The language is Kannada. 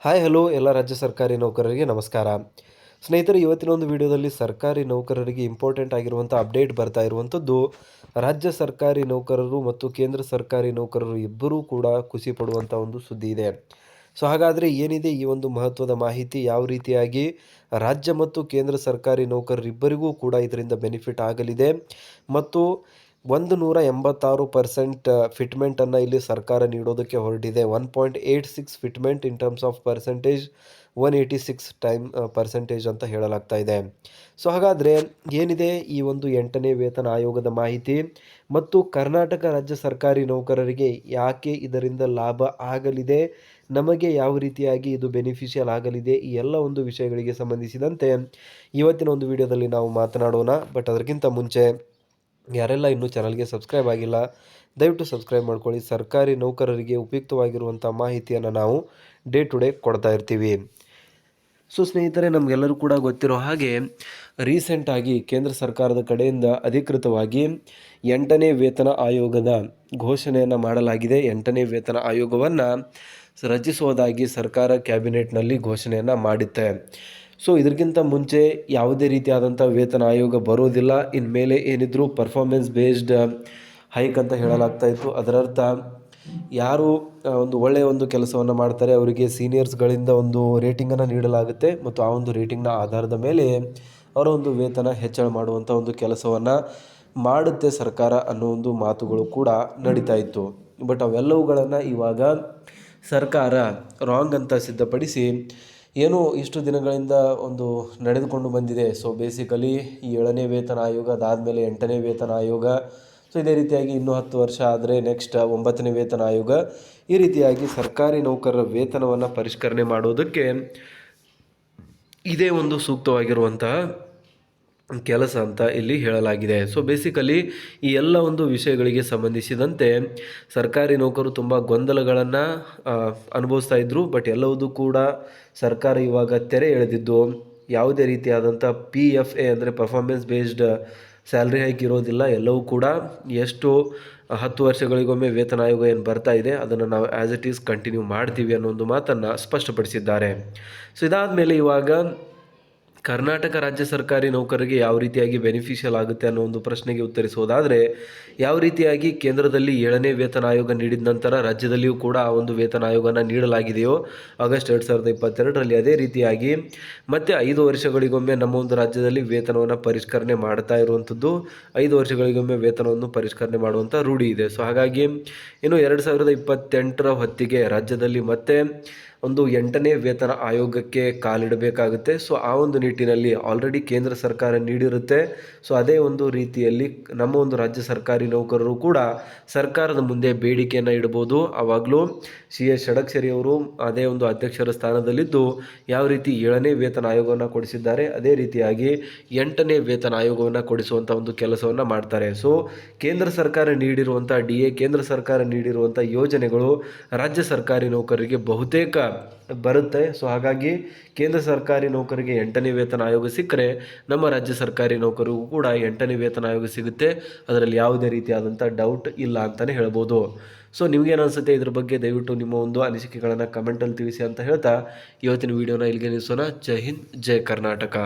ಹಾಯ್, ಹಲೋ, ಎಲ್ಲ ರಾಜ್ಯ ಸರ್ಕಾರಿ ನೌಕರರಿಗೆ ನಮಸ್ಕಾರ. ಸ್ನೇಹಿತರೆ, ಇವತ್ತಿನ ಒಂದು ವಿಡಿಯೋದಲ್ಲಿ ಸರ್ಕಾರಿ ನೌಕರರಿಗೆ ಇಂಪಾರ್ಟೆಂಟ್ ಆಗಿರುವಂಥ ಅಪ್ಡೇಟ್ ಬರ್ತಾ ಇರುವಂಥದ್ದು ರಾಜ್ಯ ಸರ್ಕಾರಿ ನೌಕರರು ಮತ್ತು ಕೇಂದ್ರ ಸರ್ಕಾರಿ ನೌಕರರು ಇಬ್ಬರೂ ಕೂಡ ಖುಷಿ ಪಡುವಂಥ ಒಂದು ಸುದ್ದಿ ಇದೆ. ಸೊ, ಹಾಗಾದರೆ ಏನಿದೆ ಈ ಒಂದು ಮಹತ್ವದ ಮಾಹಿತಿ? ಯಾವ ರೀತಿಯಾಗಿ ರಾಜ್ಯ ಮತ್ತು ಕೇಂದ್ರ ಸರ್ಕಾರಿ ನೌಕರರಿಬ್ಬರಿಗೂ ಕೂಡ ಇದರಿಂದ ಬೆನಿಫಿಟ್ ಆಗಲಿದೆ? ಮತ್ತು ಒಂದು ನೂರ ಎಂಬತ್ತಾರು ಪರ್ಸೆಂಟ್ ಫಿಟ್ಮೆಂಟನ್ನು ಇಲ್ಲಿ ಸರ್ಕಾರ ನೀಡೋದಕ್ಕೆ ಹೊರಟಿದೆ. One point eight six fitment in terms of percentage one eighty six time percentage ಅಂತ ಹೇಳಲಾಗ್ತಾ ಇದೆ. ಸೊ ಹಾಗಾದರೆ ಏನಿದೆ ಈ ಒಂದು ಎಂಟನೇ ವೇತನ ಆಯೋಗದ ಮಾಹಿತಿ? ಮತ್ತು ಕರ್ನಾಟಕ ರಾಜ್ಯ ಸರ್ಕಾರಿ ನೌಕರರಿಗೆ ಯಾಕೆ ಇದರಿಂದ ಲಾಭ ಆಗಲಿದೆ? ನಮಗೆ ಯಾವ ರೀತಿಯಾಗಿ ಇದು ಬೆನಿಫಿಷಿಯಲ್ ಆಗಲಿದೆ? ಈ ಎಲ್ಲ ಒಂದು ವಿಷಯಗಳಿಗೆ ಸಂಬಂಧಿಸಿದಂತೆ ಇವತ್ತಿನ ಒಂದು ವಿಡಿಯೋದಲ್ಲಿ ನಾವು ಮಾತನಾಡೋಣ. ಬಟ್ ಅದಕ್ಕಿಂತ ಮುಂಚೆ ಯಾರೆಲ್ಲ ಇನ್ನೂ ಚಾನಲ್ಗೆ ಸಬ್ಸ್ಕ್ರೈಬ್ ಆಗಿಲ್ಲ, ದಯವಿಟ್ಟು ಸಬ್ಸ್ಕ್ರೈಬ್ ಮಾಡ್ಕೊಳ್ಳಿ. ಸರ್ಕಾರಿ ನೌಕರರಿಗೆ ಉಪಯುಕ್ತವಾಗಿರುವಂಥ ಮಾಹಿತಿಯನ್ನು ನಾವು ಡೇ ಟು ಡೇ ಕೊಡ್ತಾ ಇರ್ತೀವಿ. ಸೊ ಸ್ನೇಹಿತರೆ, ನಮಗೆಲ್ಲರೂ ಕೂಡ ಗೊತ್ತಿರೋ ಹಾಗೆ ರೀಸೆಂಟಾಗಿ ಕೇಂದ್ರ ಸರ್ಕಾರದ ಕಡೆಯಿಂದ ಅಧಿಕೃತವಾಗಿ ಎಂಟನೇ ವೇತನ ಆಯೋಗದ ಘೋಷಣೆಯನ್ನು ಮಾಡಲಾಗಿದೆ. ಎಂಟನೇ ವೇತನ ಆಯೋಗವನ್ನು ರಚಿಸುವುದಾಗಿ ಸರ್ಕಾರ ಕ್ಯಾಬಿನೆಟ್ನಲ್ಲಿ ಘೋಷಣೆಯನ್ನು ಮಾಡಿತ್ತೆ. ಸೊ ಇದಕ್ಕಿಂತ ಮುಂಚೆ ಯಾವುದೇ ರೀತಿಯಾದಂಥ ವೇತನ ಆಯೋಗ ಬರೋದಿಲ್ಲ. ಇನ್ಮೇಲೆ ಏನಿದ್ರು ಪರ್ಫಾರ್ಮೆನ್ಸ್ ಬೇಸ್ಡ್ ಹೈಕ್ ಅಂತ ಹೇಳಲಾಗ್ತಾ ಇತ್ತು. ಅದರರ್ಥ, ಯಾರು ಒಂದು ಒಳ್ಳೆಯ ಒಂದು ಕೆಲಸವನ್ನು ಮಾಡ್ತಾರೆ, ಅವರಿಗೆ ಸೀನಿಯರ್ಸ್ಗಳಿಂದ ಒಂದು ರೇಟಿಂಗನ್ನು ನೀಡಲಾಗುತ್ತೆ. ಮತ್ತು ಆ ಒಂದು ರೇಟಿಂಗ್ನ ಆಧಾರದ ಮೇಲೆ ಅವರ ಒಂದು ವೇತನ ಹೆಚ್ಚಳ ಮಾಡುವಂಥ ಒಂದು ಕೆಲಸವನ್ನು ಮಾಡುತ್ತೆ ಸರ್ಕಾರ ಅನ್ನೋ ಒಂದು ಮಾತುಗಳು ಕೂಡ ನಡೀತಾ ಇತ್ತು. ಬಟ್ ಅವೆಲ್ಲವುಗಳನ್ನು ಇವಾಗ ಸರ್ಕಾರ ರಾಂಗ್ ಅಂತ ಸಿದ್ಧಪಡಿಸಿ ಏನು ಇಷ್ಟು ದಿನಗಳಿಂದ ಒಂದು ನಡೆದುಕೊಂಡು ಬಂದಿದೆ. ಸೊ ಬೇಸಿಕಲಿ ಈ ಏಳನೇ ವೇತನ ಆಯೋಗ ಅದಾದಮೇಲೆ ಎಂಟನೇ ವೇತನ ಆಯೋಗ. ಸೊ ಇದೇ ರೀತಿಯಾಗಿ ಇನ್ನೂ ಹತ್ತು ವರ್ಷ ಆದರೆ ನೆಕ್ಸ್ಟ್ ಒಂಬತ್ತನೇ ವೇತನ ಆಯೋಗ ಈ ರೀತಿಯಾಗಿ ಸರ್ಕಾರಿ ನೌಕರರ ವೇತನವನ್ನು ಪರಿಷ್ಕರಣೆ ಮಾಡೋದಕ್ಕೆ ಇದೇ ಒಂದು ಸೂಕ್ತವಾಗಿರುವಂತಹ ಕೆಲಸ ಅಂತ ಇಲ್ಲಿ ಹೇಳಲಾಗಿದೆ. ಸೊ ಬೇಸಿಕಲಿ ಈ ಎಲ್ಲ ಒಂದು ವಿಷಯಗಳಿಗೆ ಸಂಬಂಧಿಸಿದಂತೆ ಸರ್ಕಾರಿ ನೌಕರು ತುಂಬ ಗೊಂದಲಗಳನ್ನು ಅನುಭವಿಸ್ತಾ ಇದ್ದರು ಬಟ್ ಎಲ್ಲವೂ ಕೂಡ ಸರ್ಕಾರ ಇವಾಗ ತೆರೆ ಎಳೆದಿದ್ದು, ಯಾವುದೇ ರೀತಿಯಾದಂಥ ಪಿ ಎಫ್ ಎ ಅಂದರೆ ಪರ್ಫಾರ್ಮೆನ್ಸ್ ಬೇಸ್ಡ್ ಸ್ಯಾಲ್ರಿ ಹೈಕ್ ಇರೋದಿಲ್ಲ. ಎಲ್ಲವೂ ಕೂಡ ಎಷ್ಟು ಹತ್ತು ವರ್ಷಗಳಿಗೊಮ್ಮೆ ವೇತನ ಆಯೋಗ ಏನು ಬರ್ತಾ ಇದೆ, ಅದನ್ನು ನಾವು ಆ್ಯಸ್ ಇಟ್ ಈಸ್ ಕಂಟಿನ್ಯೂ ಮಾಡ್ತೀವಿ ಅನ್ನೋ ಒಂದು ಮಾತನ್ನು ಸ್ಪಷ್ಟಪಡಿಸಿದ್ದಾರೆ. ಸೊ ಇದಾದ ಮೇಲೆ ಇವಾಗ ಕರ್ನಾಟಕ ರಾಜ್ಯ ಸರ್ಕಾರಿ ನೌಕರರಿಗೆ ಯಾವ ರೀತಿಯಾಗಿ ಬೆನಿಫಿಷಿಯಲ್ ಆಗುತ್ತೆ ಅನ್ನೋ ಒಂದು ಪ್ರಶ್ನೆಗೆ ಉತ್ತರಿಸುವುದಾದರೆ, ಯಾವ ರೀತಿಯಾಗಿ ಕೇಂದ್ರದಲ್ಲಿ ಏಳನೇ ವೇತನ ಆಯೋಗ ನೀಡಿದ ನಂತರ ರಾಜ್ಯದಲ್ಲಿಯೂ ಕೂಡ ಆ ಒಂದು ವೇತನ ಆಯೋಗನ ನೀಡಲಾಗಿದೆಯೋ, ಆಗಸ್ಟ್ ಎರಡು ಸಾವಿರದ ಇಪ್ಪತ್ತೆರಡರಲ್ಲಿ ಅದೇ ರೀತಿಯಾಗಿ ಮತ್ತೆ ಐದು ವರ್ಷಗಳಿಗೊಮ್ಮೆ ನಮ್ಮ ಒಂದು ರಾಜ್ಯದಲ್ಲಿ ವೇತನವನ್ನು ಪರಿಷ್ಕರಣೆ ಮಾಡ್ತಾ ಇರುವಂಥದ್ದು, ಐದು ವರ್ಷಗಳಿಗೊಮ್ಮೆ ವೇತನವನ್ನು ಪರಿಷ್ಕರಣೆ ಮಾಡುವಂಥ ರೂಢಿ ಇದೆ. ಸೊ ಹಾಗಾಗಿ ಇನ್ನು ಎರಡು ಸಾವಿರದ ಇಪ್ಪತ್ತೆಂಟರ ಹೊತ್ತಿಗೆ ರಾಜ್ಯದಲ್ಲಿ ಮತ್ತೆ ಒಂದು ಎಂಟನೇ ವೇತನ ಆಯೋಗಕ್ಕೆ ಕಾಲಿಡಬೇಕಾಗುತ್ತೆ. ಸೊ, ಆ ಒಂದು ನಿಟ್ಟಿನಲ್ಲಿ ಆಲ್ರೆಡಿ ಕೇಂದ್ರ ಸರ್ಕಾರ ನೀಡಿರುತ್ತೆ. ಸೊ, ಅದೇ ಒಂದು ರೀತಿಯಲ್ಲಿ ನಮ್ಮ ಒಂದು ರಾಜ್ಯ ಸರ್ಕಾರಿ ನೌಕರರು ಕೂಡ ಸರ್ಕಾರದ ಮುಂದೆ ಬೇಡಿಕೆಯನ್ನು ಇಡ್ಬೋದು. ಆವಾಗಲೂ ಸಿ ಎಸ್ ಷಡಕ್ಷರಿ ಅವರು ಅದೇ ಒಂದು ಅಧ್ಯಕ್ಷರ ಸ್ಥಾನದಲ್ಲಿದ್ದು ಯಾವ ರೀತಿ ಏಳನೇ ವೇತನ ಆಯೋಗವನ್ನು ಕೊಡಿಸಿದ್ದಾರೆ, ಅದೇ ರೀತಿಯಾಗಿ ಎಂಟನೇ ವೇತನ ಆಯೋಗವನ್ನು ಕೊಡಿಸುವಂಥ ಒಂದು ಕೆಲಸವನ್ನು ಮಾಡ್ತಾರೆ. ಸೊ, ಕೇಂದ್ರ ಸರ್ಕಾರ ನೀಡಿರುವಂಥ ಡಿ ಎ ಕೇಂದ್ರ ಸರ್ಕಾರ ನೀಡಿರುವಂಥ ಯೋಜನೆಗಳು ರಾಜ್ಯ ಸರ್ಕಾರಿ ನೌಕರರಿಗೆ ಬಹುತೇಕ ಬರುತ್ತೆ. ಸೊ ಹಾಗಾಗಿ ಕೇಂದ್ರ ಸರ್ಕಾರಿ ನೌಕರಿಗೆ ಎಂಟನೇ ವೇತನ ಆಯೋಗ ಸಿಕ್ಕರೆ ನಮ್ಮ ರಾಜ್ಯ ಸರ್ಕಾರಿ ನೌಕರಿಗೂ ಕೂಡ ಎಂಟನೇ ವೇತನ ಆಯೋಗ ಸಿಗುತ್ತೆ. ಅದರಲ್ಲಿ ಯಾವುದೇ ರೀತಿಯಾದಂಥ ಡೌಟ್ ಇಲ್ಲ ಅಂತಲೇ ಹೇಳ್ಬೋದು. ಸೊ ನಿಮಗೇನು ಅನಿಸುತ್ತೆ? ಇದ್ರ ಬಗ್ಗೆ ದಯವಿಟ್ಟು ನಿಮ್ಮ ಒಂದು ಅನಿಸಿಕೆಗಳನ್ನು ಕಮೆಂಟಲ್ಲಿ ತಿಳಿಸಿ ಅಂತ ಹೇಳ್ತಾ ಇವತ್ತಿನ ವೀಡಿಯೋನ ಇಲ್ಲಿಗೆ ನಿಲ್ಲಿಸೋಣ. ಜೈ ಹಿಂದ್, ಜೈ ಕರ್ನಾಟಕ.